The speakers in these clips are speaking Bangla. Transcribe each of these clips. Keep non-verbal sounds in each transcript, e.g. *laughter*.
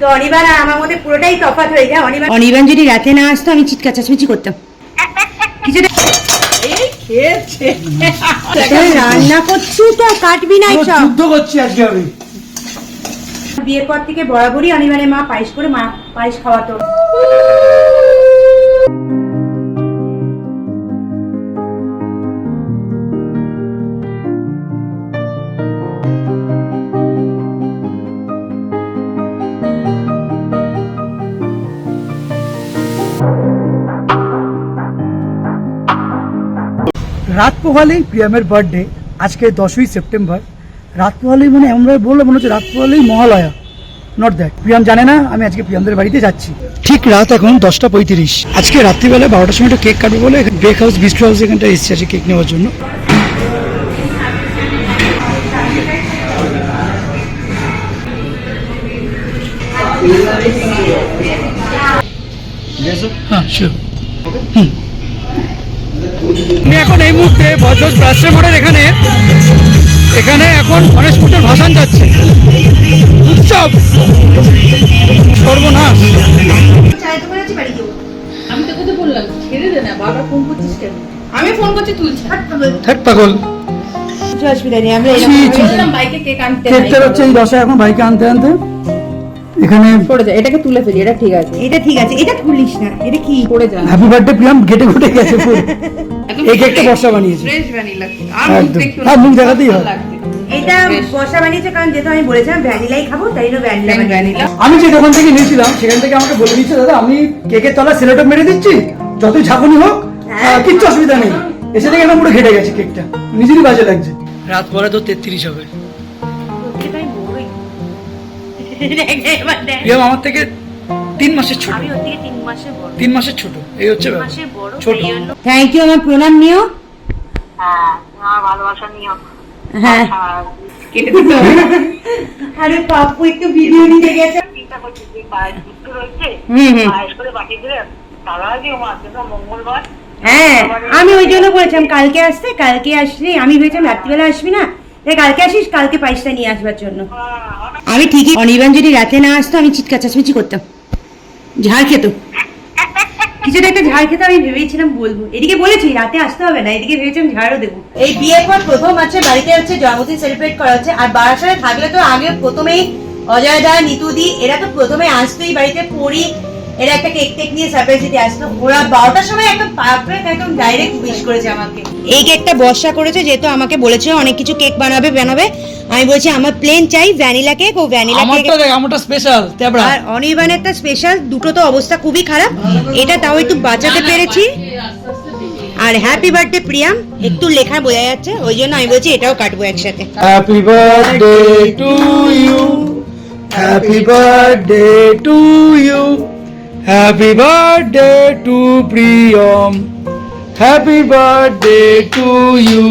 তো অনিবার আর আমার মধ্যে পুরোটাই তফাৎ হয়ে যায়। অনিবার অনিবান যদি রাতে না আসতো আমি চিৎকার চাচমিচি করতাম। কিছুটা রান্না করছি তো কাটবি না সব যুদ্ধ করছি আজকে আমি। বিয়ের পর থেকে বরাবরই অনিবারের মা পায়েস করে মা পায়েস খাওয়াতো। রাত পোহালেই প্রিয়ামের বার্থডে আজকে দশই সেপ্টেম্বর। রাত পোহালেই মানে আমরা বললে মনে হচ্ছে রাত পোহালেই মহালয়া। নট দ্যাট প্রিয়াম জানে না আমি আজকে প্রিয়ামদের বাড়িতে যাচ্ছি। ঠিক রাত এখন দশটা পঁয়ত্রিশ। আজকে রাত্রিবেলা বারোটার সময় একটা কেক কাটবো বলে ব্রেক হাউস বিস্ট্রো হাউস এখানটা এসেছি আজকে কেক নেওয়ার জন্য। হ্যাঁ sure. হুম। আমি এখন এই মুহূর্তে বজবজ ব্রাশ্রের মোড়ের এখানে এখানে এখন গণেশ পুজোর ভাসান যাচ্ছে। উৎসব! সর্বনাশ! আমি তোকে তো বললাম ছেড়ে দে না বাবা ফোন করছিস কেন? আমি ফোন করছি তুলছি থাক পাগল। এখন বাইকে আনতে আনতে। এখানে এটাকে তুলে ফেলি এটা ঠিক আছে। এটা ঠিক আছে এটা খুলিস না এটা কি? পড়ে যা। হ্যাপি বার্থডে প্রিয়াম গেটে ঘুটে গেছে *laughs* এই কেকটা বর্ষা বানিয়েছে। ফ্রেশ ভ্যানিলা হ্যাঁ মুখ দেখাতেই হবে এটা বসা বানিয়েছে কারণ যেহেতু আমি বলেছিলাম ভ্যানিলাই খাব তাই জন্য ভ্যানিলা ভ্যানিলা আমি যে দোকান থেকে নিয়েছিলাম সেখান থেকে আমাকে বলে দিচ্ছে দাদা আমি কেকের তলা সেলোটা মেরে দিচ্ছি যতই ঝাঁকুনি হোক আহ, কিচ্ছু অসুবিধা নেই। এসে থেকে আমার পুরো ঘেটে গেছে কেকটা। নিজেরই বাজে লাগছে। রাত পরে তো তেত্রিশ হবে। আমার থেকে তিন মাসের ছোট। আমি ওর থেকে তিন মাসের বড়। তিন মাসের ছোট। এই হচ্ছে ব্যাপার। মাসের বড় ছোট। থ্যাংক ইউ আমার প্রণাম নিও। হ্যাঁ আমার ভালোবাসা নিও। হ্যাঁ। কেটে *laughs* দিতে আরে পাপ্পু একটু ভিডিও নিতে গেছে। চিন্তা করছি যে পায়েস যুক্ত রয়েছে। হুম হুম। পায়েস করে পাঠিয়ে দিলে তারা যে আমার আজকে মঙ্গলবার। হ্যাঁ আমি ওই জন্য বলেছিলাম কালকে আসতে কালকে আসলে। আমি ভেবেছিলাম রাত্রিবেলা আসবি না। তাই কালকে আসিস কালকে পায়েসটা নিয়ে আসবার জন্য। আমি ঠিকই অনির্বাণ যদি রাতে না আসতো আমি চিৎকার চেঁচামেচি করতাম। ঝাড় খেত। কিছুটা একটা ঝাড় খেতে আমি ভেবেছিলাম বলব। এদিকে বলেছি রাতে আসতে হবে না এদিকে ভেবেছিলাম ঝাড়ও দেবো। এই বিয়ের পর প্রথম আছে বাড়িতে হচ্ছে জন্মদিন সেলিব্রেট করা হচ্ছে আর বারাসাতে থাকলে তো আগে প্রথমেই অজয় দা নিতুদি এরা তো প্রথমে আসতোই বাড়িতে পড়ি। এরা একটা কেক টেক নিয়ে সারপ্রাইজ দিতে আসতো। ওরা বারোটার সময় একদম পারফেক্ট একদম ডাইরেক্ট উইশ করেছে আমাকে। এই কেকটা বর্ষা করেছে যেহেতু আমাকে বলেছে অনেক কিছু কেক বানাবে বানাবে। আমি বলছি আমার প্লেন চাই ভ্যানিলা কেক ও ভ্যানিলা কেক আমারটা দেখ আমারটা স্পেশাল তেবড়া আর অনির্বাণেরটা স্পেশাল দুটো তো অবস্থা খুবই খারাপ। এটা তাও একটু বাঁচাতে পেরেছি। আর হ্যাপি বার্থডে প্রিয়াম। একটু লেখা বোঝা যাচ্ছে ওই জন্য আমি বলছি এটাও কাটবো একসাথে। Happy birthday to you happy birthday to you happy birthday to Priyam. Happy birthday to you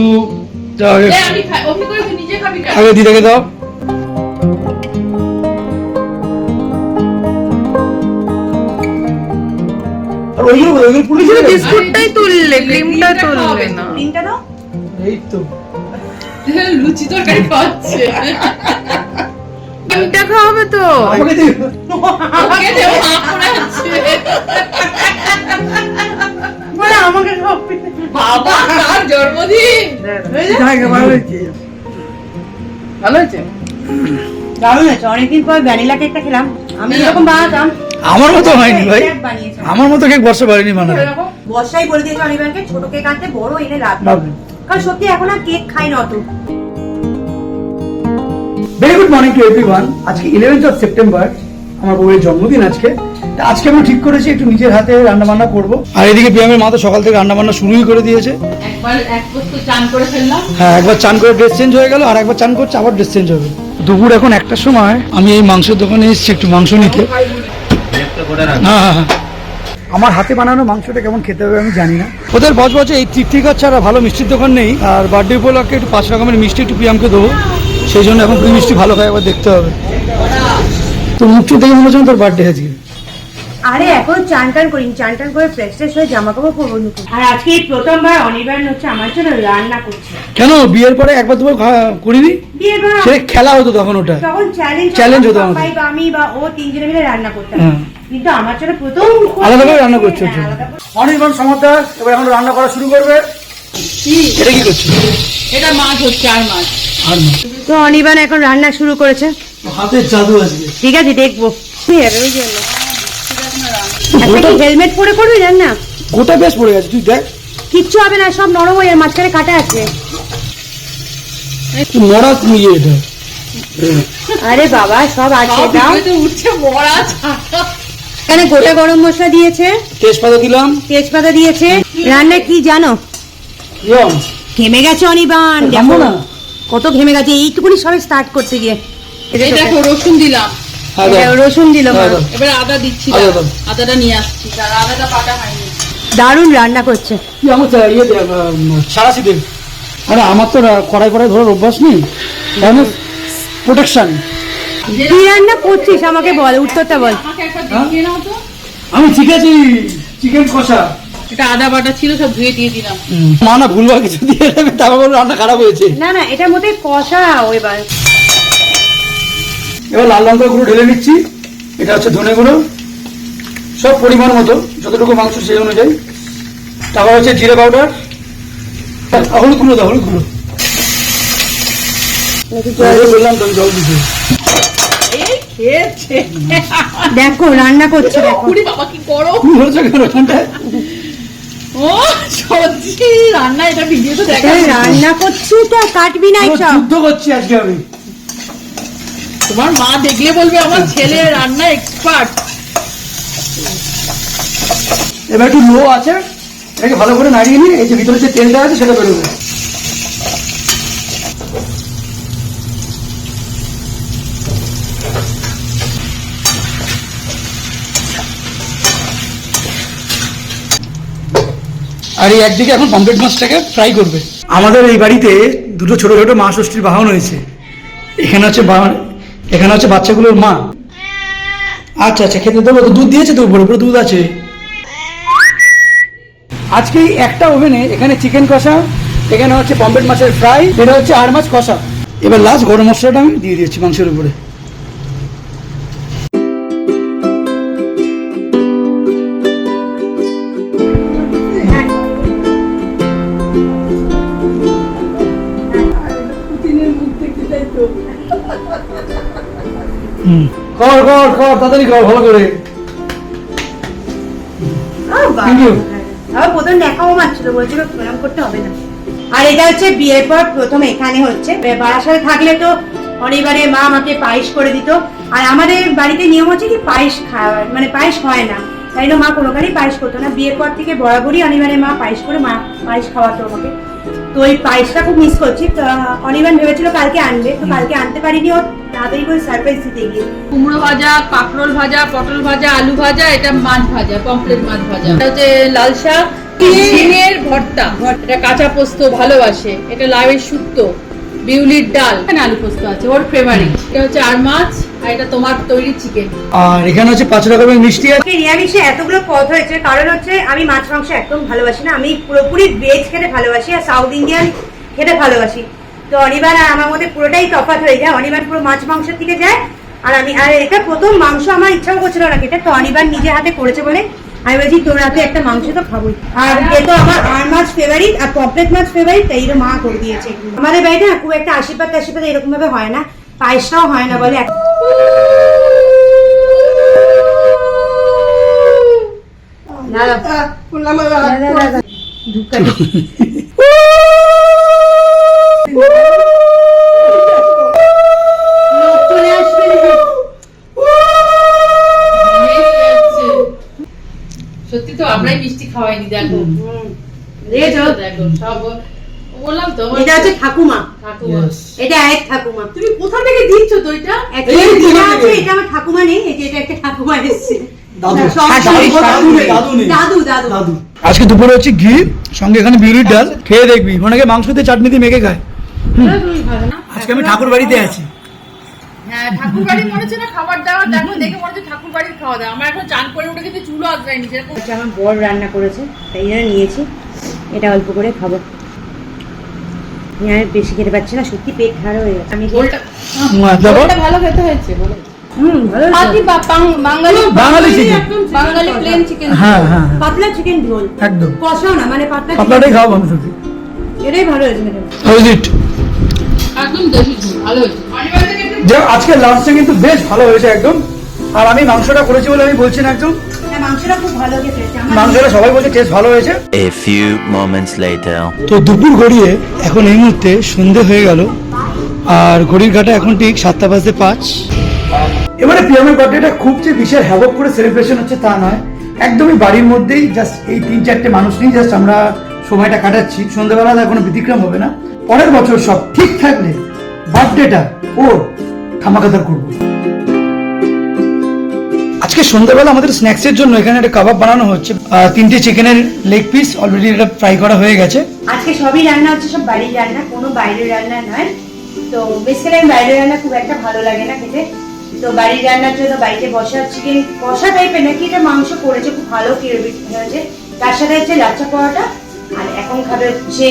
আমি আগে দিদাকে দাও। আর ওইগুলো ওইগুলো পুলিশ বিস্কুটটাই তুললে ক্রিমটা তুললে না। তিনটা দাও। এই তো। লুচি তরকারি খাচ্ছে ক্রিমটা খাওয়াবে তো। আমাকে দিও। ওকে দেবো হাফ করে আছে। আমাকে খাওয়াবে। বাবা তার জন্মদিন? ভালো হয়েছে? দারুণ হয়েছে। অনেকদিন পর ভ্যানিলা কেকটা খেলাম। আমি এরকম বানাতাম। আমার মতো হয়নি ভাই। আমার মতো কেক বর্ষা বাড়িনি বানাবে বর্ষাই বলে দিয়েছে অনির্বাণকে ছোট কেক আনতে বড় এনে লাভ লাভ কারণ সত্যি এখন আর কেক খাই না অত। Very good morning to everyone আজকে ইলেভেন্থ অফ সেপ্টেম্বর আমার বউয়ের জন্মদিন আজকে। আজকে আমি ঠিক করেছি একটু নিজের হাতে রান্না বান্না করব। আর এদিকে বিয়ামের মা তো সকাল থেকে রান্না বান্না শুরুই করে দিয়েছে। একবার এক বস্তু চান করে ফেললাম। হ্যাঁ একবার চান করে ড্রেস চেঞ্জ হয়ে গেল আর একবার চান করছে আবার ড্রেস চেঞ্জ হবে দুপুর এখন একটার সময় আমি এই মাংসের দোকানে এসেছি একটু মাংস নিতে। হ্যাঁ হ্যাঁ হ্যাঁ। আমার হাতে বানানো মাংসটা কেমন খেতে হবে আমি জানি না। ওদের বজ বজে এই তৃপ্তিকার ছাড়া ভালো মিষ্টির দোকান নেই। আর বার্থডে উপলক্ষে একটু পাঁচ রকমের মিষ্টি একটু প্রিয়ামকে দেবো। সেই জন্য এখন তুই মিষ্টি ভালো খাই একবার দেখতে হবে। তো মুখটি দেখে মনে হচ্ছে তোর বার্থডে আজকে। আরে এখন চান টান করিনি চান টান করে ফ্রেশ ট্রেশ হয়ে জামা কাপড় পরবো নতুন। আর আজকে এই প্রথমবার অনির্বাণ হচ্ছে আমার জন্য রান্না করছে। কেন? বিয়ের পরে একবার দুবার খা- করিনি? বিয়ের পর সে খেলা হতো তখন ওটা। তখন চ্যালেঞ্জ Challenge হতো আমি বা ও তিনজনে মিলে রান্না করতাম। হ্যাঁ। কিন্তু আমার জন্য প্রথম আলাদা করে রান্না করছে হ্যাঁ। অনির্বাণ সমাদার এবার এখন রান্না করা শুরু করবে। কি? এটা কি করছে? এটা মাছ হচ্ছে আর মাছ। আর তো অনির্বাণ এখন রান্না শুরু করেছে। হাতের জাদু ঠিক আছে দেখব। ঠিক আছে, ওই জন্য। একটা হেলমেট পরে করবি রান্না গোটা বেশ পড়ে গেছে তুই দেখ। কিচ্ছু হবে না সব নরম হয়ে মাঝখানে কাটা আছে। মরা ইয়ে এটা? আরে বাবা সব আছে দাও। উঠছে মরা এখানে গোটা গরম মশলা দিয়েছে। তেজপাতা দিলাম। তেজপাতা দিয়েছে। রান্না কি জানো? ঘেমে গেছে অনিবান না। কত ঘেমে গেছে এইটুকুনি সবাই স্টার্ট করতে গিয়ে। এই দেখো রসুন দিলাম। রসুন দিল মা। দাও। এবার আদা দিচ্ছি আদা আদাটা নিয়ে আসছি। আদাটা পাটা হয়নি। দারুণ রান্না করছে। আমার ইয়ে সারাশি আরে আমার তো কড়াই কড়াই ধরার অভ্যাস নেই। প্রোটেকশন কি রান্না করছিস? আমাকে বল উত্তরটা বল। আমি ঠিক হ্যাঁ? দেখিয়ে নাও তো। আমি শিখেছি চিকেন কষা। এটা আদা বাটা ছিল সব ধুয়ে দিয়ে দিলাম। মা না ভুলবার কিছু দিয়ে দেবে তারপর রান্না খারাপ হয়েছে। না না এটার মধ্যে কষাও এবার। এবার লাল লঙ্কা গুঁড়ো ঢেলে নিচ্ছি। এটা হচ্ছে ধনে গুঁড়ো। সব পরিমাণ মতো যতটুকু মাংস সেই অনুযায়ী। তারপর হচ্ছে জিরে পাউডার হলুদ গুঁড়ো দাও হলুদ গুঁড়ো। নাকি জল জল- বললাম তো জল দিতে দেখো রান্না করছে বাবা কি করো ও সত্যি রান্না এটা ভিডিও তো দেখা রান্না করছি তো কাটবি না যুদ্ধ করছি আজকে আমি। তোমার মা দেখলে বলবে আমার ছেলে রান্না এক্সপার্ট এবার একটু লো আছে এটাকে ভালো করে নাড়িয়ে নিয়ে এই যে ভিতরে যে তেলটা আছে সেটা বেরোবে আর এই একদিকে এখন পম্পেট মাছটাকে ফ্রাই করবে। আমাদের এই বাড়িতে দুটো ছোট ছোট মা ষষ্ঠীর বাহন হয়েছে এখানে হচ্ছে এখানে হচ্ছে বাচ্চাগুলোর মা। আচ্ছা আচ্ছা খেতে দেবো তো, দুধ দিয়েছে তো উপরে উপরে দুধ আছে। আজকে একটা ওভেনে এখানে চিকেন কষা, এখানে হচ্ছে পম্পেট মাছের ফ্রাই, এটা হচ্ছে আর মাছ কষা। এবার লাস্ট গরম মশলাটা আমি দিয়ে দিয়েছি মাংসের উপরে। কর কর কর তাড়াতাড়ি কর ভালো করে। আবার প্রথম দেখাও মারছিল বলছিল প্রণাম করতে হবে না। আর এটা হচ্ছে বিয়ের পর প্রথম এখানে হচ্ছে। বারাসাতে থাকলে তো অনেকবারে মা আমাকে পায়েস করে দিত। আর আমাদের বাড়িতে নিয়ম হচ্ছে কি পায়েস খাওয়ার মানে পায়েস হয় না। তাই মা কোনোখানেই পায়েস করতো না। বিয়ের পর থেকে বরাবরই অনিবারে মা পায়েস করে মা পায়েস খাওয়াতো আমাকে। তো ওই পায়েসটা খুব মিস করছি। অনিবান ভেবেছিল কালকে আনবে তো কালকে আনতে পারিনি। ও তাড়াতাড়ি করে সারপ্রাইজ দিতে গিয়ে। কুমড়ো ভাজা কাঁকরোল ভাজা পটল ভাজা আলু ভাজা এটা মাছ ভাজা পমফ্লেট মাছ ভাজা। এটা হচ্ছে লাল শাক ভর্তা। এটা কাঁচা পোস্ত ভালোবাসে। এটা লাউয়ের শুক্তো বিউলির ডাল। এখানে আলু পোস্ত আছে ওর ফেভারিট এটা হচ্ছে আর মাছ আর এটা তোমার তৈরি চিকেন আর এখানে হচ্ছে পাঁচ রকমের মিষ্টি আছে। নিরামিষে এতগুলো পদ হয়েছে কারণ হচ্ছে আমি মাছ মাংস একদম ভালোবাসি না। আমি পুরোপুরি ভেজ খেতে ভালোবাসি আর সাউথ ইন্ডিয়ান খেতে ভালোবাসি। তো অনিবার আর আমার মধ্যে পুরোটাই তফাত হয়ে যায়। অনিবার পুরো মাছ মাংসের দিকে যায়। আর আমি আর এটা প্রথম মাংস আমার ইচ্ছাও করছিল না খেতে তো অনিবার নিজে হাতে করেছে বলে আমি বলছি তোর রাতে একটা মাংস তো খাবোই। আর যেহেতু আমার আর মাছ ফেভারিট আর পপলেট মাছ ফেভারিট তাই মা করে দিয়েছে। আমাদের বাড়িতে না খুব একটা আশীর্বাদ আশীর্বাদ এরকম ভাবে হয় না পায়েসটাও হয় না বলে দাদা *laughs* দেখো দেখো সব বললাম তো এটা হচ্ছে ঠাকুমা। ঠাকুমা। এটা এক ঠাকুমা। তুমি কোথা থেকে দিচ্ছ তো এটা? একটা এই যে দিদা এখান আছে, থেকে। এটা আমার ঠাকুমা নেই এই যে এটা একটা ঠাকুমা এসেছে। দাদু। শাশুড়ি, দাদু শাশুড়ি। নেই, দাদু নেই। দাদু দাদু। দাদু। আজকে দুপুরে হচ্ছে ঘি সঙ্গে এখানে বিউলির ডাল খেয়ে দেখবি। অনেকে মাংস দিয়ে চাটনি দিয়ে মেখে খায়। না? আজকে আমি ঠাকুর বাড়িতে আছি। হ্যাঁ ঠাকুর বাড়ি মনে হচ্ছে না খাবার দাবার দেখো দেখে মনে হচ্ছে ঠাকুর বাড়ির খাওয়া দাওয়া। আমরা এখন চান করে উঠে কিন্তু আজরাইনি যেরকম হচ্ছে আমার বর রান্না করেছে তাই জন্য নিয়েছি। এটা অল্প করে খাব। আমি বেশি খেতে পারছি না সত্যি পেট খারাপ হয়ে গেছে। আমি ঝোলটা ভালো খেতে হয়েছে হ্যাঁ হ্যাঁ হ্যাঁ, পাতলা চিকেন ঝোল। একদম। কষাও না মানে পাতলা এটাই হয়েছে? একদম ভালো হয়েছে। যাক, আজকে লাঞ্চটা কিন্তু বেশ ভালো হয়েছে একদম। আর আমি মাংসটা করেছি বলে আমি বলছি না একদম। না মাংসটা খুব ভালো খেতে হয়েছে আমার মাংসটা সবাই বলছে টেস্ট ভালো হয়েছে। A few moments later. তো দুপুর গড়িয়ে এখন এই মুহূর্তে সন্ধে হয়ে গেল। আর ঘড়ির কাটা এখন ঠিক সাতটা বাজতে পাঁচ। এবারে পিয়ামের বার্থডেটা খুব যে বিশাল হ্যাভক করে সেলিব্রেশন হচ্ছে তা নয়। একদমই বাড়ির মধ্যেই জাস্ট এই তিন চারটে মানুষ নিয়ে জাস্ট আমরা সময়টা কাটাচ্ছি। সন্ধ্যাবেলা কোনো ব্যতিক্রম হবে না। পরের বছর সব ঠিক থাকলে বার্থডেটা ওর। ধামাকাদার করব। আজকে সন্ধ্যাবেলা আমাদের স্ন্যাক্সের জন্য এখানে একটা কাবাব বানানো হচ্ছে। তিনটে চিকেনের লেগ পিস অলরেডি এটা ফ্রাই করা হয়ে গেছে। আজকে সবই রান্না হচ্ছে, সব বাড়ির রান্না, কোনো বাইরের রান্না নয়। তো বেসিক্যালি আমি বাইরের রান্না খুব একটা ভালো লাগে না খেতে। তো বাড়ির রান্নার জন্য বাড়িতে বসা চিকেন কষা টাইপের নাকি এটা মাংস করেছে, খুব ভালো কিরবি হয়েছে। তার সাথে হচ্ছে লাচ্চা পরোটা, আর এখন খাবে হচ্ছে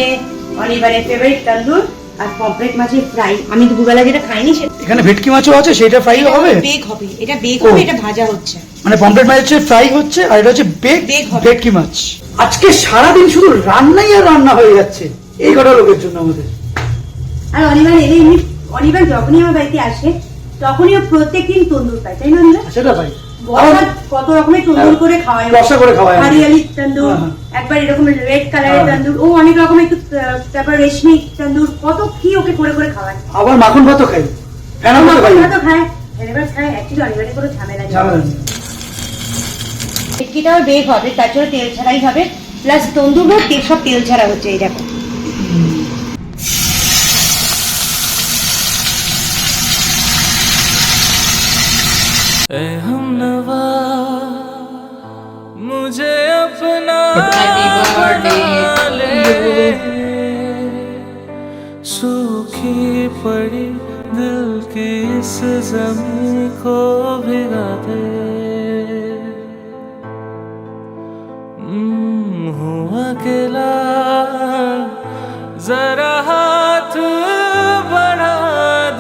অনিবারের ফেভারিট তন্দুর। আর পমফ্রেট মাছের ফ্রাই আমি দুপুরবেলা যেটা খাইনি সেটা এখানে ভেটকি মাছও আছে সেটা ফ্রাই হবে? বেগ হবে এটা ও। হবে এটা ভাজা হচ্ছে। মানে পমফ্রেট মাছ হচ্ছে ফ্রাই হচ্ছে আর এটা হচ্ছে বেক বেক ভেটকি মাছ। আজকে সারাদিন শুধু রান্নাই আর রান্না হয়ে যাচ্ছে এই কটা লোকের জন্য আমাদের। আর অনিবার এলে এমনি অনিবার যখনই আমার বাড়িতে আসে তখনই ও প্রত্যেকদিন তন্দুর পায় তাই না সেটা ভাই বরসাত কত রকমের তন্দুর করে খাওয়ায় রসা করে খাওয়ায়। হারিয়ালি তন্দুর হ্যাঁ, হ্যাঁ। একবার এরকম রেড কালারের। তন্দুর ও অনেক রকম একটু তারপর রেশমি তন্দুর কত কি ওকে করে করে খাওয়ায়। আবার মাখন ভাত খাই ফেনা ভাত খাই ওরা তো খায়। এবার খায় অ্যাকচুয়ালি অনিবারে কোনো ঝামেলা নেই। টিকিটাও বেগ হবে তার জন্য তেল ছাড়াই হবে। প্লাস তন্দুরও তেল সব তেল ছাড়া হচ্ছে এই দেখো। अपना ले। सूखी पड़ी दिल की इस को भिगा दे। हम्म, अकेला जरा